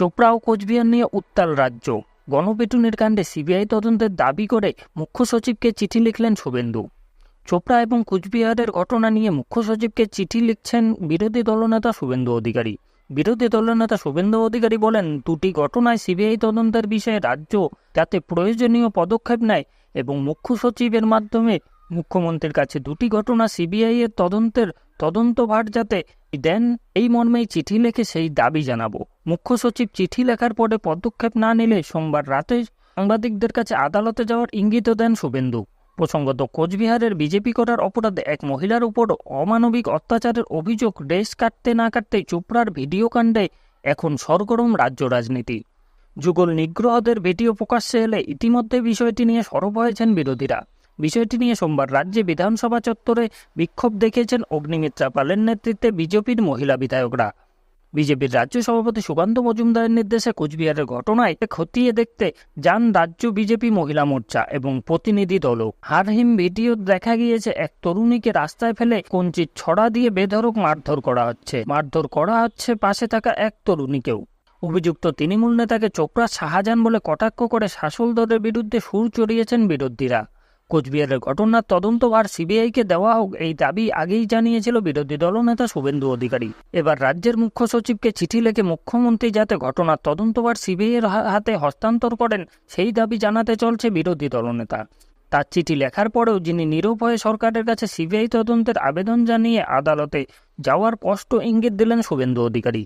চোপড়া ও কোচবিহার নিয়ে উত্তাল রাজ্য। গণপিটুনির কাণ্ডে সিবিআই তদন্তের দাবি করে মুখ্য সচিবকে চিঠি লিখলেন শুভেন্দু। চোপড়া এবং কুচবিহারের ঘটনা নিয়ে মুখ্য সচিবকে চিঠি লিখছেন বিরোধী দলনেতা শুভেন্দু অধিকারী। বিরোধী দলনেতা শুভেন্দু অধিকারী বলেন, দুটি ঘটনায় সিবিআই তদন্তের বিষয়ে রাজ্য যাতে প্রয়োজনীয় পদক্ষেপ নেয় এবং মুখ্য সচিবের মাধ্যমে মুখ্যমন্ত্রীর কাছে দুটি ঘটনা সিবিআই এর তদন্তের তদন্তভার যাতে দেন, এই মর্মেই চিঠি লিখে সেই দাবি জানাব। মুখ্য সচিব চিঠি লেখার পরে পদক্ষেপ না নিলে সোমবার রাতে সাংবাদিকদের কাছে আদালতে যাওয়ার ইঙ্গিত দেন শুভেন্দু। প্রসঙ্গত, কোচবিহারের বিজেপি করার অপরাধে এক মহিলার উপর অমানবিক অত্যাচারের অভিযোগ রেশ কাটতে না কাটতেই চোপড়ার ভিডিও কাণ্ডে এখন সরগরম রাজ্য রাজনীতি। যুগল নিগ্রহদের ভিডিও প্রকাশ্যে এলে ইতিমধ্যে বিষয়টি নিয়ে সরব হয়েছেন বিরোধীরা। বিষয়টি নিয়ে সোমবার রাজ্যে বিধানসভা চত্বরে বিক্ষোভ দেখিয়েছেন অগ্নিমিত্রা পালের নেতৃত্বে বিজেপির মহিলা বিধায়করা। বিজেপির রাজ্য সভাপতি সুকান্ত মজুমদারের নির্দেশে কোচবিহারের ঘটনায় খতিয়ে দেখতে যান রাজ্য বিজেপি মহিলা মোর্চা এবং প্রতিনিধি দলও। হারহিম ভিডিও দেখা গিয়েছে, এক তরুণীকে রাস্তায় ফেলে কঞ্চির ছড়া দিয়ে বেধরক মারধর করা হচ্ছে। মারধর করা হচ্ছে পাশে থাকা এক তরুণীকেও। অভিযুক্ত তৃণমূল নেতাকে চোপড়া শাহজাহান বলে কটাক্ষ করে শাসল দলের বিরুদ্ধে সুর চড়িয়েছেন বিরোধীরা। কোচবিহারের ঘটনার তদন্তভার সিবিআইকে দেওয়া হোক, এই দাবি আগেই জানিয়েছিল বিরোধী দলনেতা শুভেন্দু অধিকারী। এবার রাজ্যের মুখ্য সচিবকে চিঠি লিখে মুখ্যমন্ত্রী যাতে ঘটনার তদন্তভার সিবিআইয়ের হাতে হস্তান্তর করেন, সেই দাবি জানাতে চলছে বিরোধী দলনেতা। তার চিঠি লেখার পরেও যিনি নীরব হয়ে সরকারের কাছে সিবিআই তদন্তের আবেদন জানিয়ে আদালতে যাওয়ার স্পষ্ট ইঙ্গিত দিলেন শুভেন্দু অধিকারী।